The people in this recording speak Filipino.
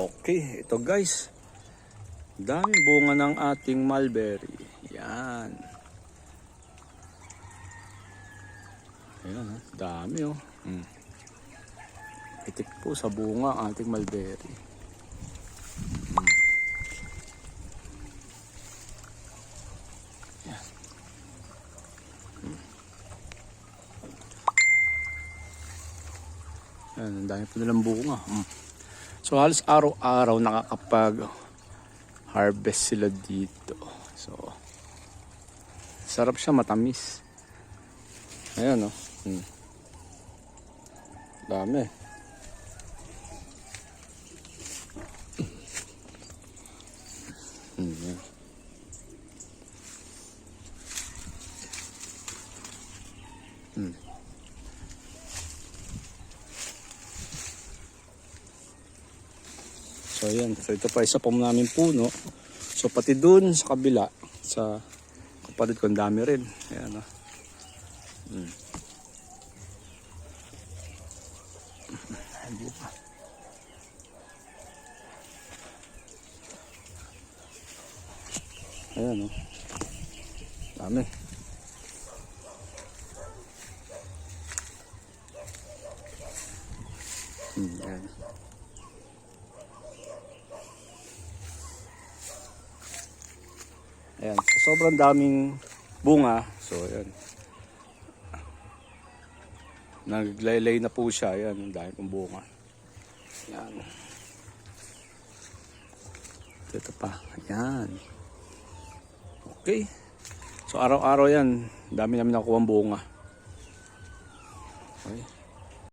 Okay, ito guys. Dami bunga ng ating mulberry. Yan. Ayan, oh. dami oh. Hmm. Itik po sa bunga ang ating mulberry. Hmm. Yan. Hmm. Yan, ang dami po nilang bunga. Hmm. So halos araw-araw nakakapag harvest sila dito. So sarap siya matamis. Ayan oh. Hmm. Dami. Hmm. Hmm. So ayan, so ito pa isa pa namin puno. So pati dun sa kabila, sa kapatid ko, dami rin. Ayan o. Hmm. Hindi pa. Ayan o. Dami. Hmm, ayan. Ayan. So, sobrang daming bunga. So, ayan. Naglaylay na po siya. Ayan. Ang dami pong bunga. Ayan. Ito pa. Ayan. Okay. So, araw-araw yan. Dami namin nakuha ang bunga. Okay.